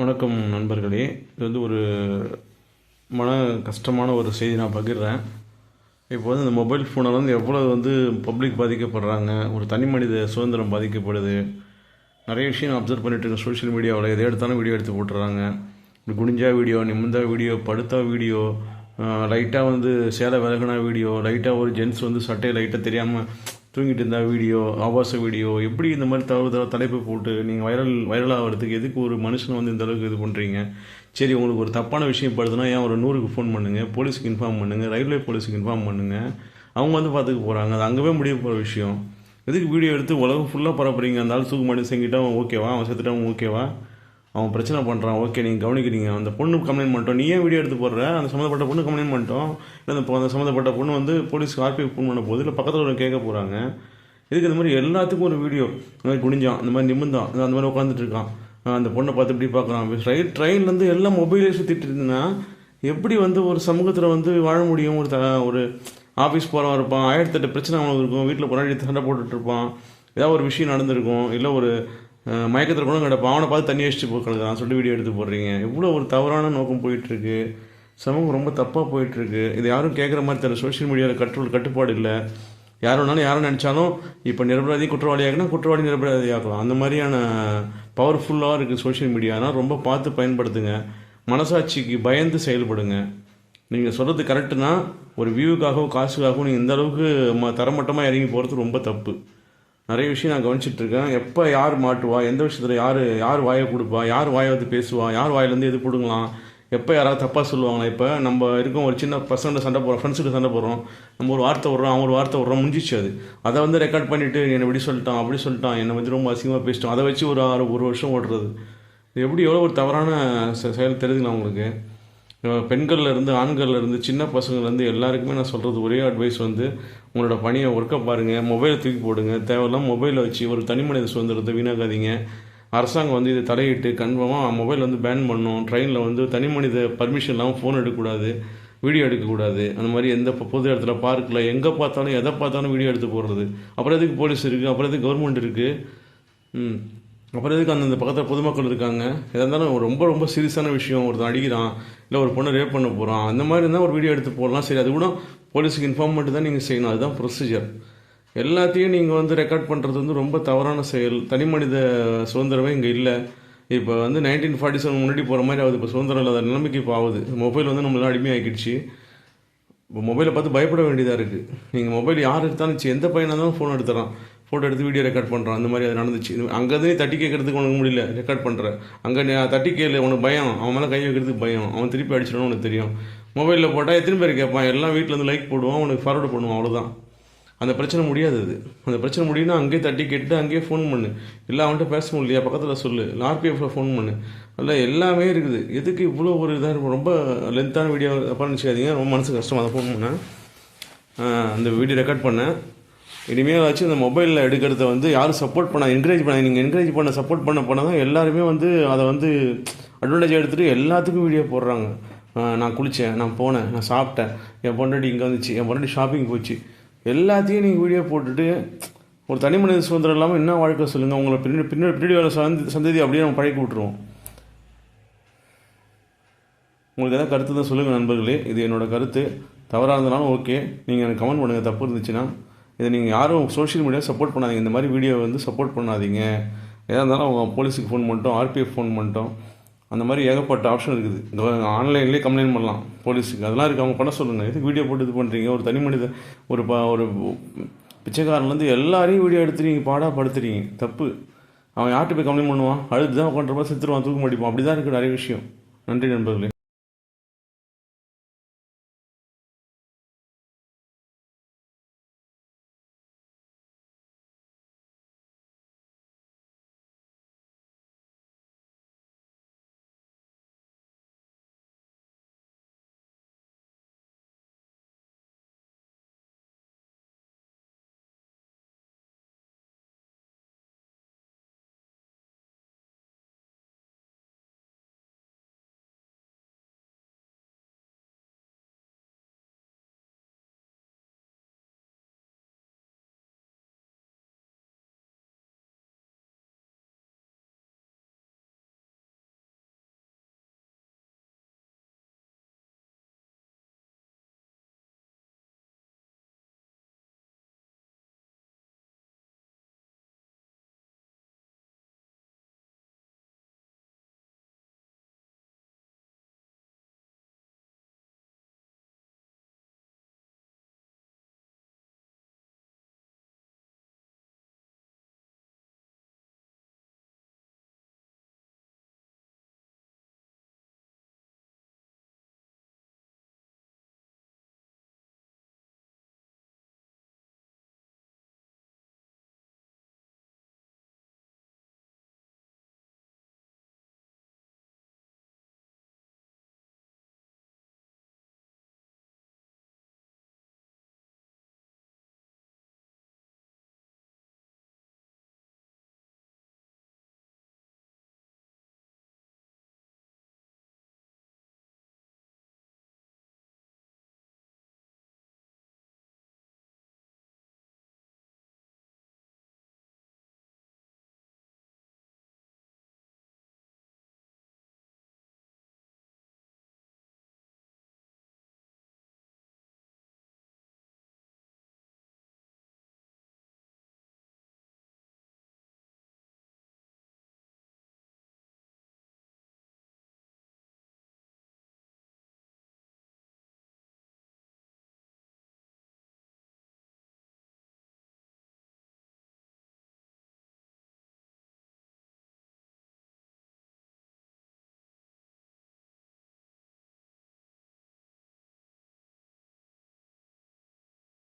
வணக்கம் நண்பர்களே. இது வந்து ஒரு மன கஷ்டமான ஒரு செய்தி நான் பகிர்றேன். இப்போ வந்து இந்த மொபைல் ஃபோனால் வந்து எவ்வளோ வந்து பப்ளிக் பாதிக்கப்படுறாங்க ஒரு தனி மனித சுதந்திரம் பாதிக்கப்படுது. நிறைய விஷயம் அப்சர்வ் பண்ணிட்டு இருக்கேன் சோஷியல் மீடியாவில் எதை எடுத்தாலும் வீடியோ எடுத்து போட்டுறாங்க. குடிஞ்சா குனிஞ்சா வீடியோ நிமிந்தா வீடியோ படுத்தா வீடியோ லைட்டாக வந்து சேலை விலகினா வீடியோ லைட்டாக ஒரு ஜென்ஸ் வந்து சட்டையை லைட்டாக தெரியாமல் தூங்கிட்டு இருந்தால் வீடியோ ஆபாச வீடியோ எப்படி இந்த மாதிரி தவறு தவிர தலைப்பு போட்டு நீங்கள் வைரல் வைரல் ஆகிறதுக்கு எதுக்கு ஒரு மனுஷனை வந்து இந்த அளவுக்கு இது பண்ணுறீங்க சரி உங்களுக்கு ஒரு தப்பான விஷயம் படுதுன்னா ஏன் ஒரு நூறுக்கு ஃபோன் பண்ணுங்கள் போலீஸுக்கு இன்ஃபார்ம் பண்ணுங்கள் ரயில்வே போலீஸுக்கு இன்ஃபார்ம் பண்ணுங்கள் அவங்க வந்து பார்த்துக்க போகிறாங்க அது அங்கேவே முடிய போகிற விஷயம். எதுக்கு வீடியோ எடுத்து உலகம் ஃபுல்லாக பரப்புறீங்க? அந்த ஆள் தூக்கு மாட்டி செஞ்சிட்டான் ஓகேவா அவன் செத்துட்டான் ஓகேவா அவன் பிரச்சனை பண்ணுறான் ஓகே நீங்கள் கவனிக்கிறீங்க. அந்த பொண்ணு கம்ப்ளைண்ட் பண்ணிட்டோம். நீ ஏன் வீடியோ எடுத்து போடுற? அந்த சம்மந்தப்பட்ட பொண்ணு கம்ப்ளைண்ட் பண்ணிட்டோம். இல்லை அந்த அந்த சம்மந்தப்பட்ட பொண்ணு வந்து போலீஸ்க்கு ஆர்பிஐ ஃபோன் பண்ண போது இல்லை பக்கத்தில் ஒரு கேட்க போகிறாங்க இதுக்கு இந்த மாதிரி எல்லாத்துக்கும் ஒரு வீடியோ இந்த மாதிரி குனிஞ்சான். இந்த மாதிரி நிமிந்தான் இந்த அந்த மாதிரி உட்காந்துட்டு இருக்கான். அந்த பொண்ணை பார்த்து இப்படி பார்க்குறான். ட்ரெயின் ட்ரெயின்லேருந்து எல்லாம் மொபைலே சுற்றிட்டு இருந்ததுன்னா எப்படி வந்து ஒரு சமூகத்தில் வந்து வாழ முடியும்? ஒரு த ஒரு ஆஃபீஸ் போகிறவன் இருப்பான். ஆயிரத்தெட்டு பிரச்சனை அவனுக்கு இருக்கும். வீட்டில் பொறாடி சண்டை போட்டுட்ருப்பான் ஏதாவது ஒரு விஷயம் நடந்திருக்கும். இல்லை ஒரு மயக்கத்தில் கூட கிடப்பான் அவனை பார்த்து தண்ணி வச்சுட்டு போக்கிறான் கிடக்குறான் சொல்லிட்டு வீடியோ எடுத்து போடுறீங்க இவ்வளோ ஒரு தவறான நோக்கம் போயிட்டுருக்கு. சமூகம் ரொம்ப தப்பாக போயிட்டுருக்கு. இது யாரும் கேட்குற மாதிரி தெரியல. சோஷியல் மீடியாவில் கட்டுள் கட்டுப்பாடு இல்லை. யார் வேணாலும் யாரும் நினச்சாலும் இப்போ நிரபராதி குற்றவாளியாகனா குற்றவாளி நிரபராதி ஆகலாம். அந்த மாதிரியான பவர்ஃபுல்லாக இருக்குது சோஷியல் மீடியா ரொம்ப பார்த்து பயன்படுத்துங்க. மனசாட்சிக்கு பயந்து செயல்படுங்க. நீங்கள் சொல்கிறது கரெக்டுனா ஒரு வியூக்காகவும் காசுக்காகவும் நீங்கள் இந்த அளவுக்கு ம தரமட்டமாக இறங்கி போகிறது ரொம்ப தப்பு. நிறைய விஷயம் நான் கவனிச்சிட்ருக்கேன். எப்போ யார் மாட்டுவா? எந்த விஷயத்தில் யார் யார் வாயை கொடுப்பா? யார் வாயை வந்து பேசுவா? யார் வாயிலேருந்து எது பிடுங்கலாம் எப்போ யாராவது தப்பாக சொல்லுவாங்களா? இப்போ நம்ம இருக்கோம் ஒரு சின்ன பசங்கள்ட்ட சண்டை போகிறோம் ஃப்ரெண்ட்ஸுக்கு சண்டை போடுறோம். நம்ம ஒரு வார்த்தை விட்றோம் அவங்க ஒரு வார்த்தை விட்றோம் முடிஞ்சிச்சு அது. அதை வந்து ரெக்கார்ட் பண்ணிவிட்டு என்னை இப்படி சொல்லிட்டான் அப்படி சொல்லிட்டான் என்னை வந்து ரொம்ப அசிங்கமாக பேசிட்டோம் அதை வச்சு ஒரு ஆறு ஒரு வருஷம் ஓடுறது. இது எப்படி எவ்வளோ ஒரு தவறான செ- செயல் தெரியுதுங்களா உங்களுக்கு? பெண்கள்லேருந்து பெண்கள்ல இருந்து ஆண்கள்ல இருந்து சின்ன பசங்கள்ல இருந்து எல்லாருக்குமே நான் சொல்கிறது ஒரே அட்வைஸ் வந்து உங்களோட பணியை ஒர்க்கை பாருங்கள் மொபைலை தூக்கி போடுங்க. தேவையில்லாம் மொபைலை வச்சு ஒரு தனி மனித சுதந்திரத்தை வீணாக்காதீங்க. அரசாங்கம் வந்து இதை தலையிட்டு கன்ஃபார்மாக மொபைல் வந்து பேன் பண்ணணும் ட்ரெயினில் வந்து தனி மனித பர்மிஷன் இல்லாமல் ஃபோன் எடுக்கக்கூடாது வீடியோ எடுக்கக்கூடாது. அந்த மாதிரி எந்த பொது இடத்துல பார்க்கில் எங்கே பார்த்தாலும் எதை பார்த்தாலும் வீடியோ எடுத்து போடுறது. அப்புறம் எதுக்கு போலீஸ் இருக்குது அப்புறம் எதுக்கு கவர்மெண்ட் இருக்குது அப்புறம் எதுக்கு அந்தந்த பக்கத்தில் பொதுமக்கள் இருக்காங்க? எதாக இருந்தாலும் ரொம்ப ரொம்ப சீரியஸான விஷயம். ஒருத்தன் அடிக்கிறான். இல்லை ஒரு பொண்ணை ரேப் பண்ண போகிறான் அந்த மாதிரி இருந்தால் ஒரு வீடியோ எடுத்து போடலாம். சரி அது கூட போலீஸுக்கு இன்ஃபார்ம் பண்ணிட்டு தான் நீங்கள் செய்யணும். அதுதான் ப்ரொசீஜர் எல்லாத்தையும் நீங்கள் வந்து ரெக்கார்ட் பண்ணுறது வந்து ரொம்ப தவறான செயல். தனி மனித சுதந்திரமே இங்கே இல்லை. இப்போ வந்து நைன்டீன் ஃபார்ட்டி செவன் முன்னாடி போகிற மாதிரி ஆகுது. இப்போ சுதந்திரம் இல்லாத நிலைமைக்கு இப்போ ஆகுது. மொபைல் வந்து நம்மளாம் அடிமையாகிடுச்சு இப்போ மொபைலை பார்த்து பயப்பட வேண்டியதாக இருக்குது நீங்கள் மொபைல் யார் எடுத்தாலும் சரி எந்த பையனாக இருந்தாலும் ஃபோன் எடுத்துறான் ஃபோட்டோ எடுத்து வீடியோ ரெக்கார்ட் பண்ணுறான் அந்த மாதிரி அது நடந்துச்சு. அங்கேருந்து தட்டி கேட்கறதுக்கு உனக்கு முடியல. ரெக்கார்ட் பண்ணுறேன் அங்கே தட்டி கேளு உனக்கு பயம். அவன் மேலே கை வைக்கிறதுக்கு பயம். அவன் திருப்பி அடிச்சிடணும்னு உனக்கு தெரியும். மொபைலில் போட்டால் எத்தனை பேர் கேட்பான்? எல்லாம் வீட்டில் வந்து லைக் போடுவான். உனக்கு ஃபார்வர்டு பண்ணுவான். அவ்வளோதான் அந்த பிரச்சனை முடியாது அது. அந்த பிரச்சனை முடியும்னா அங்கேயே தட்டி கேட்டு அங்கேயே ஃபோன் பண்ணு. இல்லை அவன்கிட்ட பேச முடியலையா பக்கத்தில் சொல்லு. இல்லை ஆர்பிஎஃப்ல ஃபோன் பண்ணு. இல்லை எல்லாமே இருக்குது. எதுக்கு இவ்வளோ ஒரு இதாக இருக்கும்? ரொம்ப லென்த்தான வீடியோ தப்பாக நினச்சிக்காதீங்க. ரொம்ப மனசு கஷ்டமாக அதை ஃபோன் பண்ணேன். அந்த வீடியோ ரெக்கார்ட் பண்ணேன். இனிமேல் வச்சு இந்த மொபைலில் எடுக்கிறத வந்து யாரும் சப்போர்ட் பண்ண என்கரேஜ் பண்ண நீங்கள் என்கரேஜ் பண்ண சப்போர்ட் பண்ண போனால் தான் எல்லாருமே வந்து அதை வந்து அட்வான்டேஜ் எடுத்துகிட்டு எல்லாத்துக்கும் வீடியோ போடுறாங்க. நான் குளித்தேன் நான் போனேன் நான் சாப்பிட்டேன். என் பொண்டாட்டி இங்கே வந்துச்சு என் பொண்டாட்டி ஷாப்பிங் போச்சு. எல்லாத்தையும் நீங்கள் வீடியோ போட்டுட்டு ஒரு தனி மனித சுதந்திரம் இல்லாமல் என்ன வாழ்க்கை சொல்லுங்கள் உங்களை பின்னாடி பின்னாடி பின்னாடி வர சந்தி சந்ததி அப்படியே நம்ம பழக்கி விட்ருவோம் உங்களுக்கு எதாவது கருத்து தான் சொல்லுங்கள் நண்பர்களே. இது என்னோடய கருத்து. தவறாக இருந்தாலும் ஓகே நீங்கள் எனக்கு கமெண்ட் பண்ணுங்கள் தப்பு இருந்துச்சுன்னா இதை நீங்கள் யாரும் சோஷியல் மீடியா சப்போர்ட் பண்ணாதீங்க. இந்த மாதிரி வீடியோ வந்து சப்போர்ட் பண்ணாதீங்க. எதாக இருந்தாலும் அவங்க போலீஸுக்கு ஃபோன் பண்ணிட்டோம் ஆர்பிஎஃப் ஃபோன் பண்ணிட்டோம். அந்த மாதிரி ஏகப்பட்ட ஆப்ஷன் இருக்குது. ஆன்லைன்லேயே கம்ப்ளைண்ட் பண்ணலாம் போலீஸுக்கு அதெல்லாம் இருக்குது அவங்க பண்ண சொல்லுங்கள் எதுக்கு வீடியோ போட்டு இது பண்ணுறீங்க ஒரு தனி மனித ஒரு ப ஒரு பிச்சைக்காரன்லேருந்து எல்லாரையும் வீடியோ எடுத்து நீங்கள் பாடாக படுத்துறீங்க. தப்பு. அவன் யார்கிட்ட போய் கம்ப்ளைண்ட் பண்ணுவான்? அழுது தான் உட்காந்துருப்பா செத்துருவான் தூக்க மாட்டிப்பான். அப்படி தான் இருக்குது நிறைய விஷயம். நன்றி நண்பர்களே.